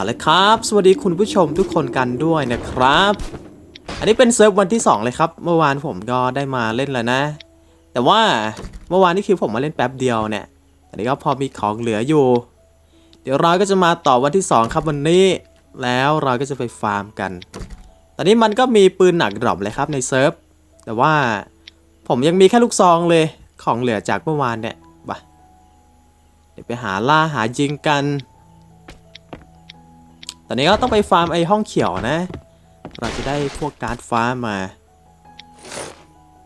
เอาละครับ สวัสดีคุณผู้ชมทุกคนกันด้วยนะครับ อันนี้เป็นเซิร์ฟวันที่ 2 เลยครับ เมื่อวานผมก็ได้มาเล่นแล้วนะ แต่ว่าเมื่อวานนี่คือผมมาเล่นแป๊บเดียวเนี่ย อันนี้ก็พอมีของเหลืออยู่ เดี๋ยวเราก็จะมาต่อวันที่ 2 ครับวันนี้ แล้วเราก็จะไปฟาร์มกัน ตอนนี้มันก็มีปืนหนักดรอปเลยครับในเซิร์ฟ แต่ว่าผมยังมีแค่ลูกซองเลยของเหลือจากเมื่อวานเนี่ยไปเดี๋ยวไปหาล่าหายิงกัน ตอนนี้ก็ต้องไปฟาร์มไอห้องเขียวนะ เราจะได้พวกการ์ดฟ้ามา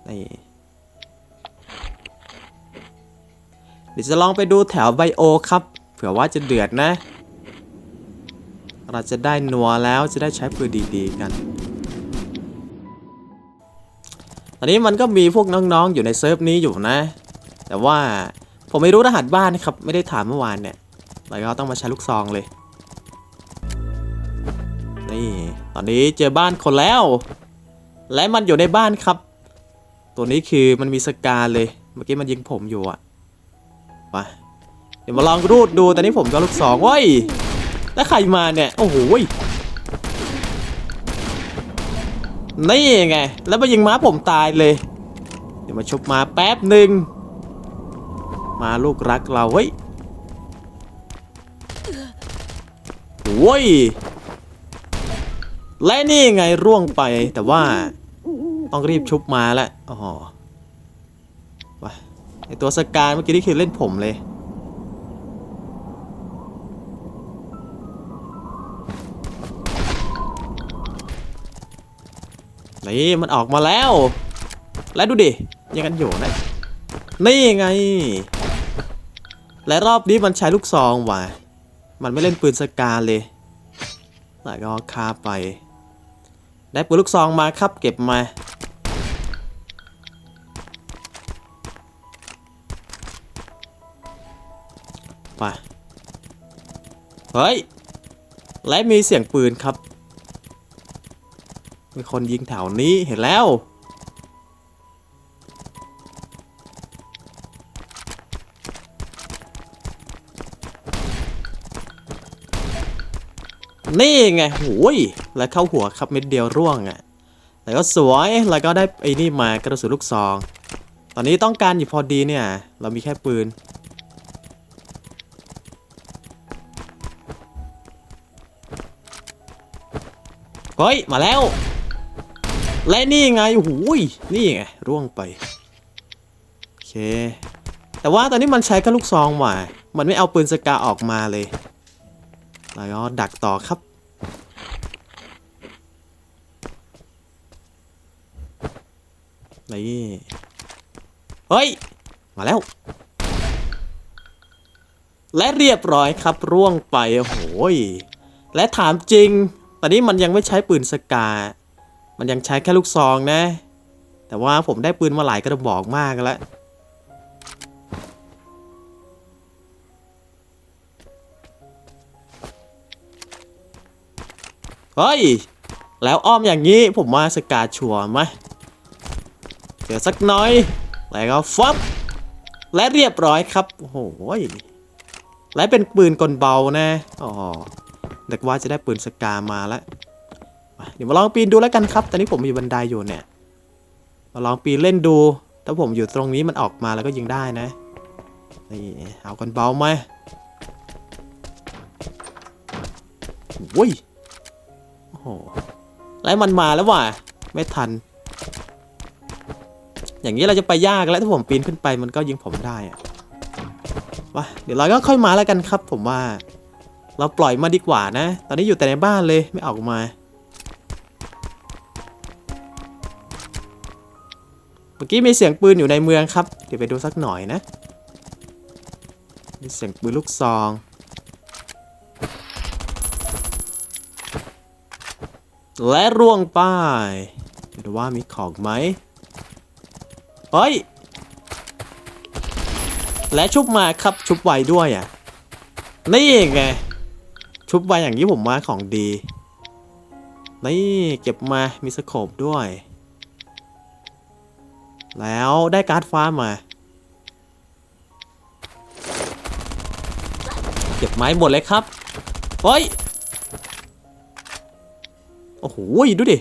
นี่เดี๋ยวจะลองไปดูแถวไบโอครับ เผื่อว่าจะเดือดนะ เราจะได้นัวแล้วจะได้ใช้ปืนดีๆกัน ตอนนี้มันก็มีพวกน้องๆอยู่ในเซิร์ฟนี้อยู่นะ แต่ว่าผมไม่รู้รหัสบ้านนะครับ ไม่ได้ถามเมื่อวานเนี่ยเราก็ต้องมาใช้ลูกซองเลย นี่ตอนนี้เจอบ้านคนแล้ว และมันอยู่ในบ้านครับ ตัวนี้คือมันมีสกาเลย เมื่อกี้มันยิงผมอยู่อะไปเดี๋ยวมาลองรูดดูตอนนี้ผมก็ลูกสองเว้ยแล้วใครมาเนี่ย โอ้โหยนี่ไง แล้วมายิงม้าผมตายเลย เดี๋ยวมาชุบมาแป๊บหนึ่ง มาลูกรักเราเฮ้ยโอ้ย และนี่ไงร่วงไปแต่ว่าต้องรีบชุบมาแล้วอ๋อวะไอตัวสกายเมื่อกี้นี่คือเล่นผมเลย นี่มันออกมาแล้ว และดูดิ ยังกันอยู่นะ นี่ไง และรอบนี้มันใช้ลูกซองว่ะ มันไม่เล่นปืนสการเลยแล้วก็คาไป ได้ปืนลูกซองมาครับเก็บมา ไป เฮ้ย และมีเสียงปืนครับ มีคนยิงแถวนี้เห็นแล้ว นี่ไงโหยแล้วเข้าหัวครับเม็ดเดียวร่วงอะ่ะแล้วก็สวยแล้วก็ได้ไอ้นี่มากระสุนลูกซอง ตอนนี้ต้องการอยู่พอดีเนี่ย เรามีแค่ปืน เฮ้ย มาแล้ว และนี่ไงโอ้ยนี่ไง ร่วงไป โอเค แต่ว่าตอนนี้มันใช้แค่ลูกซองว่ะมันไม่เอาปืนสกาออกมาเลย แล้วก็ดักต่อครับ นี่ เฮ้ย มาแล้ว และเรียบร้อยครับร่วงไป โอ้โหยและถามจริง ตอนนี้มันยังไม่ใช้ปืนสกา มันยังใช้แค่ลูกซองนะ แต่ว่าผมได้ปืนมาหลายกระบอกมากแล้ว เฮ้ย แล้วอ้อมอย่างนี้ผมมาสกาชัวร์ไหมเดี๋ยวสักน้อย แล้วก็ฟับและเรียบร้อยครับ โอ้โหและเป็นปืนกลเบานะอ๋อเด็กว่าจะได้ปืนสกามาแล้วเดี๋ยวมาลองปีนดูแล้วกันครับ ตอนนี้ผมอยู่บันไดอยู่เนี่ย มาลองปีนเล่นดู ถ้าผมอยู่ตรงนี้มันออกมาแล้วก็ยิงได้นะ นี่เอากลเบาไหมโอ้ย โหไล่มันมาแล้วว่ะ ไม่ทัน อย่างนี้เราจะไปยากแล้วถ้าผมปีนขึ้นไปมันก็ยิงผมได้อะวะเดี๋ยวเราก็ค่อยมาแล้วกันครับ ผมว่า เราปล่อยมาดีกว่านะ ตอนนี้อยู่แต่ในบ้านเลยไม่ออกมาเมื่อกี้มีเสียงปืนอยู่ในเมืองครับ เดี๋ยวไปดูสักหน่อยนะ มีเสียงปืนลูกซอง และร่วงป้ายดูว่ามีของไหมเฮ้ย และชุบมาครับชุบไวด้วยอะ นี่ไง ชุบไวอย่างนี้ผมมาของดี นี่เก็บมา มีสโคปด้วย แล้วได้การ์ดฟ้ามา เก็บไม้หมดเลยครับ เฮ้ย โอ้โหดูดิ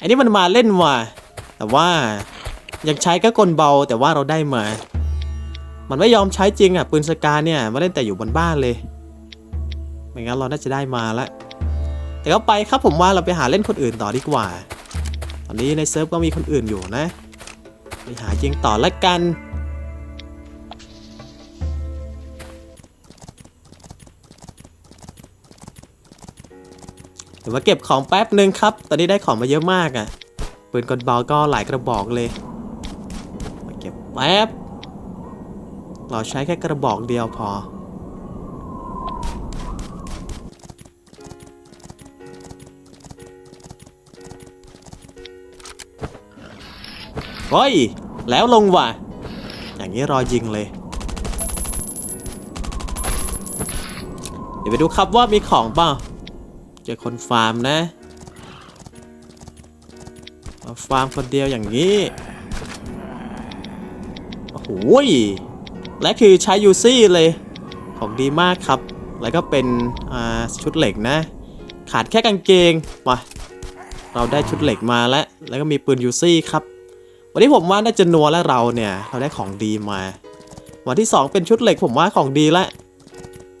อันนี้มันมาเล่นว่ะแต่ว่ายังใช้แค่กลเบาแต่ว่าเราได้มา มันไม่ยอมใช้จริงอะปืนสกาเนี่ยมาเล่นแต่อยู่บนบ้านเลยไม่งั้นเราน่าจะได้มาละแต่ก็ไปครับผมว่าเราไปหาเล่นคนอื่นต่อดีกว่า ตอนนี้ในเซิร์ฟก็มีคนอื่นอยู่นะ ไปหายิงต่อละกัน ดี๋ยวมาเก็บของแป๊บหนึ่งครับ ตอนนี้ได้ของมาเยอะมากอะ่ะ ปืนกลเบาก็หลายกระบอกเลย มาเก็บแป๊บ เราใช้แค่กระบอกเดียวพอ เฮ้ย แล้วลงว่ะ อย่างนี้รอยิงเลยเดี๋ยวไปดูครับว่ามีของเปล่า จอคนฟาร์มนะมาฟาร์มคนเดียวอย่างนี้ โอ้โหและคือใช้ยูซี่เลยของดีมากครับ แล้วก็เป็นชุดเหล็กนะ ขาดแค่กางเกงมาเราได้ชุดเหล็กมาแล้ว แล้วก็มีปืนยูซี่ครับ วันนี้ผมว่าน่าจะนัวแล้วเราเนี่ย เราได้ของดีมา วันที่ 2 เป็นชุดเหล็กผมว่าของดีและ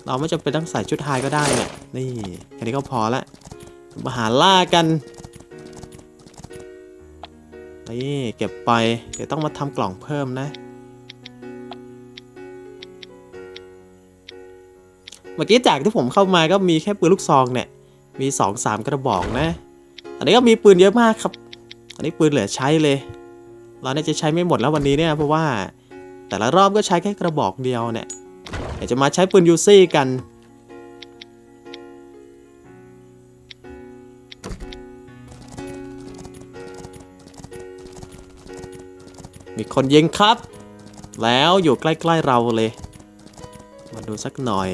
เราไม่จำเป็นต้องใส่ชุดไฮก็ได้เนี่ย นี่แค่นี้ก็พอละมาหาล่ากัน นี่เก็บไป เดี๋ยวต้องมาทำกล่องเพิ่มนะ เมื่อกี้จากที่ผมเข้ามาก็มีแค่ปืนลูกซองเนี่ย มี 2-3 กระบอกนะ อันนี้ก็มีปืนเยอะมากครับ อันนี้ปืนเหลือใช้เลย เราเนี่ยจะใช้ไม่หมดแล้ววันนี้เนี่ยเพราะว่า แต่ละรอบก็ใช้แค่กระบอกเดียวเนี่ย เดี๋ยวจะมาใช้ปืนยูซี่กัน มีคนยิงครับ แล้วอยู่ใกล้ๆเราเลย มาดูสักหน่อย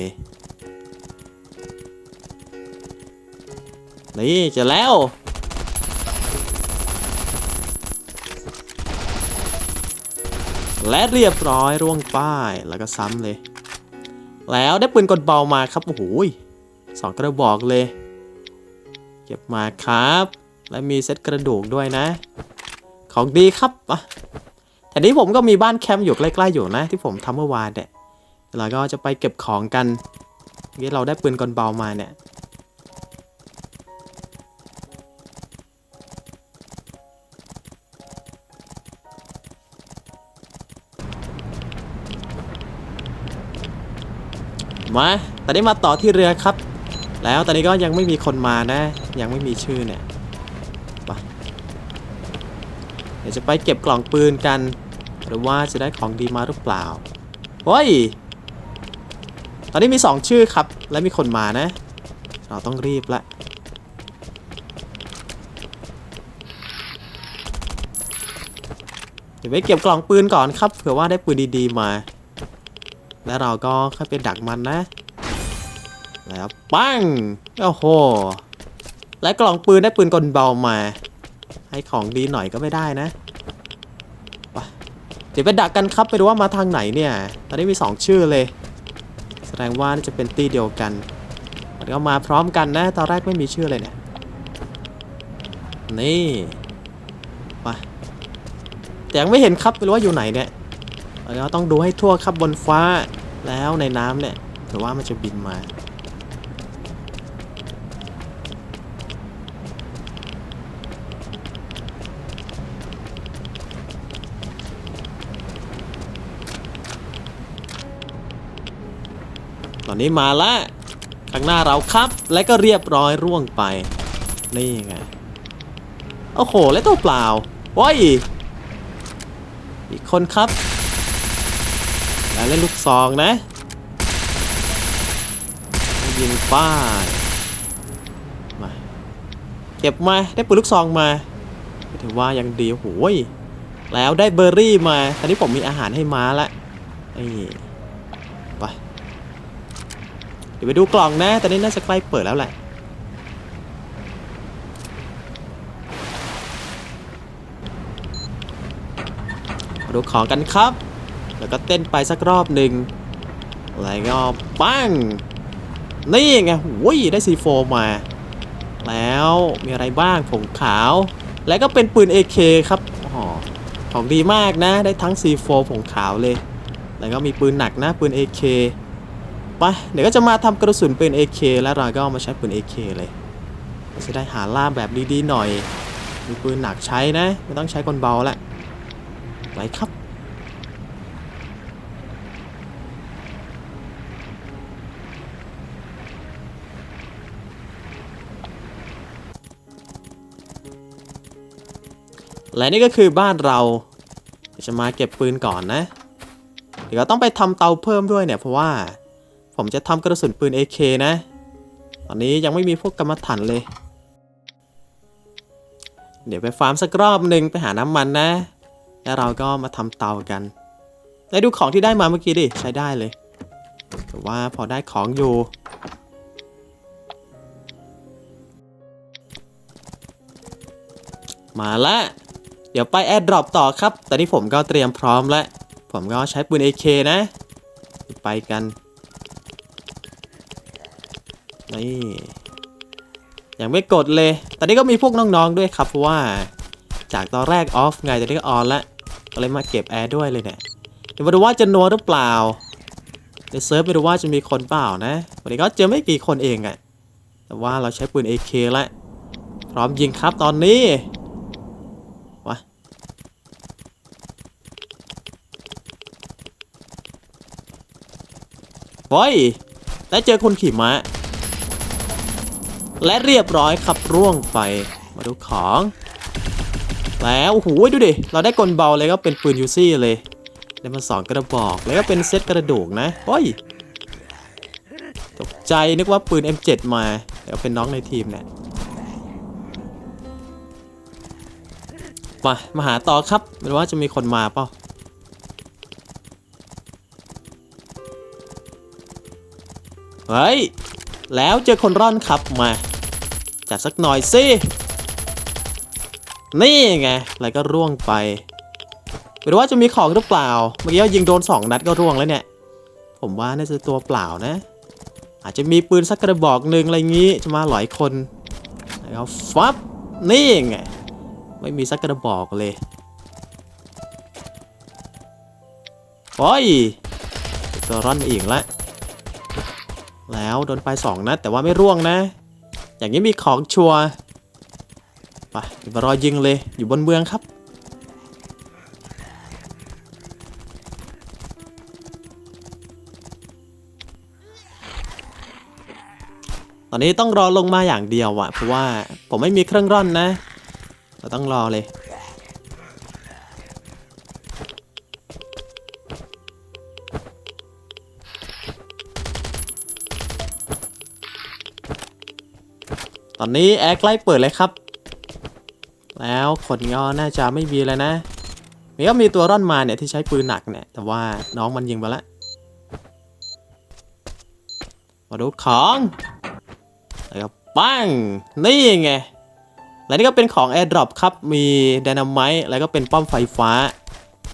นี่เจะแล้วและเรียบร้อยร่วงป้ายแล้วก็ซ้ำเลย แล้วได้ปืนกลเบามาครับ โอ้โหสองกระบอกเลย เก็บมาครับ และมีเซตกระดูกด้วยนะ ของดีครับอะแต่นี้ผมก็มีบ้านแคมป์อยู่ใกล้ๆอยู่นะ ที่ผมทำเมื่อวานเนี่ยเราก็จะไปเก็บของกันเมื่อกี้เราได้ปืนกลเบามาเนี่ย มาตอนนี้มาต่อที่เรือครับ แล้วตอนนี้ก็ยังไม่มีคนมานะ ยังไม่มีชื่อเนี่ยไปเดี๋ยวจะไปเก็บกล่องปืนกัน หรือว่าจะได้ของดีมาหรือเปล่าเฮ้ยตอนนี้มี 2 ชื่อครับ และมีคนมานะ เราต้องรีบละเดี๋ยวไปเก็บกล่องปืนก่อนครับเผื่อว่าได้ปืนดีๆมา แล้วเราก็ค่อยไปดักมันนะ แล้วปั้งโอ้โห และกล่องปืนได้ปืนกลเบามา ให้ของดีหน่อยก็ไม่ได้นะไปเดี๋ยวไปดักกันครับไปดูว่ามาทางไหนเนี่ย ตอนนี้มี 2 ชื่อเลย แสดงว่าน่าจะเป็นตีเดียวกันมันก็มาพร้อมกันนะ ตอนแรกไม่มีชื่อเลยเนี่ย นี่ไปแต่ยังไม่เห็นครับไม่รู้ว่าอยู่ไหนเนี่ยเราต้องดูให้ทั่วครับบนฟ้า แล้วในน้ำเนี่ยเผื่อว่ามันจะบินมา ตอนนี้มาและข้างหน้าเราครับ และก็เรียบร้อยร่วงไป นี่ไง โอ้โห และตัวเปล่าว้ยอีกคนครับ แล้วเล่นลูกซองนะ ยิงป้ายมา เก็บมา ได้ปืนลูกซองมาถือว่ายังดีโอ้ยแล้วได้เบอร์รี่มาตอนนี้ผมมีอาหารให้ม้าละนี่ไปเดี๋ยวไปดูกล่องนะตอนนี้น่าจะใกล้เปิดแล้วแหละดูของกันครับ แล้วก็เต้นไปสักรอบหนึ่งแล้วก็ปั้งนี่ไงโอ้ยได้ซีโฟมา แล้วมีอะไรบ้างผงขาว แล้วก็เป็นปืน AK ครับอ๋อของดีมากนะ ได้ทั้ง C4 ผงขาวเลย แล้วก็มีปืนหนักนะ ปืน AK ไป เดี๋ยวก็จะมาทำกระสุนปืน AK แล้วเราก็มาใช้ปืน AK เลยจะได้หาล่ามแบบดีๆหน่อย มีปืนหนักใช้นะ ไม่ต้องใช้คนเบาละ ไปครับ และนี่ก็คือบ้านเราจะมาเก็บปืนก่อนนะ เดี๋ยวต้องไปทำเตาเพิ่มด้วยเนี่ยเพราะว่า ผมจะทำกระสุนปืน AK นะ ตอนนี้ยังไม่มีพวกกรรมฐานเลย เดี๋ยวไปฟาร์มสักรอบหนึ่งไปหาน้ำมันนะ แล้วเราก็มาทำเตากันได้ดูของที่ได้มาเมื่อกี้ดิใช้ได้เลยแต่ว่าพอได้ของอยู่มาละ เดี๋ยวไปแอร์ดรอปต่อครับ ตอนนี้ผมก็เตรียมพร้อมแล้ว ผมก็ใช้ปืน AK นะ ไปกัน นี่ ยังไม่กดเลย ตอนนี้ก็มีพวกน้องๆด้วยครับ เพราะว่า จากตอนแรกออฟไงตอนนี้ก็ออนแล้วก็เลยมาเก็บแอร์ด้วยเลยเนี่ย เดี๋ยวมาดูว่าจะนัวหรือเปล่าในเซิร์ฟไม่รู้ว่าจะมีคนเปล่านะ วันนี้ก็เจอไม่กี่คนเองอะแต่ว่าเราใช้ปืน AK แล้วพร้อมยิงครับตอนนี้ โอ้ยได้เจอคนขี่ม้า และเรียบร้อยครับร่วงไป มาดูของ แล้วโอ้โหดูดิ เราได้กลเบาเลยก็เป็นปืนยูซี่เลย ได้มาสองกระบอกแล้วก็เป็นเซตกระดูกนะโอ้ยตกใจนึกว่าปืน M7 มาเดี๋ยวเป็นน้องในทีมเนี่ยมา มาหาต่อครับไม่รู้ว่าจะมีคนมาเปล่า เฮ้ย แล้วเจอคนร่อนครับมา จัดสักหน่อยสิ นี่ไงอะไรก็ร่วงไปไม่รู้ว่าจะมีของหรือเปล่า เมื่อกี้ยิงโดนสองนัดก็ร่วงแล้วเนี่ย ผมว่าน่าจะตัวเปล่านะ อาจจะมีปืนสักกระบอกหนึ่งอะไรงี้ จะมาหลายคนแล้วฟับ นี่ไง ไม่มีสักกระบอกเลยโอ้ยตัวร่อนอีกและ แล้วโดนไปสองนัดแต่ว่าไม่ร่วงนะ อย่างนี้มีของชัวร์ไปมารอยิงเลยอยู่บนเมืองครับตอนนี้ต้องรอลงมาอย่างเดียวอะเพราะว่าผมไม่มีเครื่องร่อนนะเราต้องรอเลย อนนี้แอร์ใกล้เปิดเลยครับ แล้วคนงอน่าจะไม่มีแล้วนะมีก็มีตัวร่อนมาเนี่ยที่ใช้ปืนหนักเนี่ยแต่ว่าน้องมันยิงไปแล้วมาดูของแล้วก็ปังนี่ไงและนี่ก็เป็นของ AirDrop ครับ มี Dynamite แล้วก็เป็นป้อมไฟฟ้า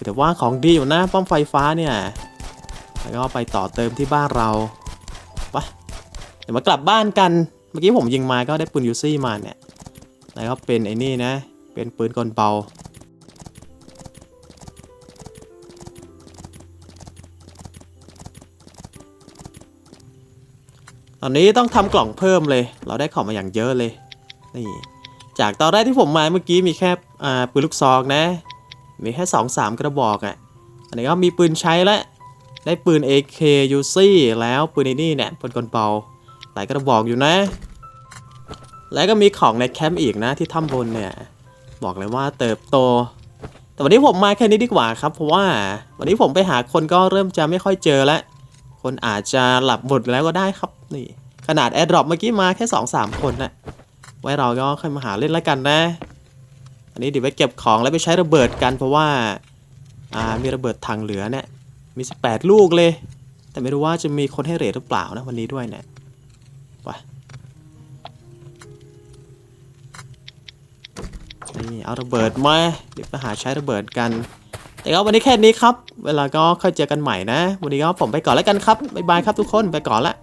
แต่ว่าของดีอยู่นะป้อมไฟฟ้าเนี่ยแล้วก็ไปต่อเติมที่บ้านเราไปเดี๋ยวมากลับบ้านกัน เมื่อกี้ผมยิงมาก็ได้ปืนยูซี่มาเนี่ยแล้วก็เป็นไอ้นี่นะ เป็นปืนกลเบาตอนนี้ต้องทำกล่องเพิ่มเลย เราได้ของมาอย่างเยอะเลย นี่ จากตอนแรกที่ผมมาเมื่อกี้มีแค่ปืนลูกซองนะ มีแค่สองสามกระบอกอะ่ะ อันนี้ก็มีปืนใช้แล้ว ได้ปืน AK UC แล้วปืนไอ้นี่เนี่ยปืนกลเบา หลายกระบอกอยู่นะ แล้วก็มีของในแคมป์อีกนะที่ถ้ำบนเนี่ย บอกเลยว่าเติบโต แต่วันนี้ผมมาแค่นี้ดีกว่าครับ เพราะว่าวันนี้ผมไปหาคนก็เริ่มจะไม่ค่อยเจอแล้ว คนอาจจะหลับหมดแล้วก็ได้ครับนี่ ขนาดแอร์ดรอปเมื่อกี้มาแค่ 2-3 คนนะไว้เราก็ค่อยมาหาเล่นแล้วกันนะ อันนี้เดี๋ยวไปเก็บของแล้วไปใช้ระเบิดกันเพราะว่า อ่า มีระเบิดถังเหลือเนี่ย มี 18 ลูกเลย แต่ไม่รู้ว่าจะมีคนให้เรทหรือเปล่านะวันนี้ด้วยเนี่ย นี่เอาระเบิดมาเดี๋ยวไปหาใช้ระเบิดกัน แต่ก็วันนี้แค่นี้ครับ เวลาก็ค่อยเจอกันใหม่นะ วันนี้ก็ผมไปก่อนแล้วกันครับบ๊ายบายครับทุกคนไปก่อนละ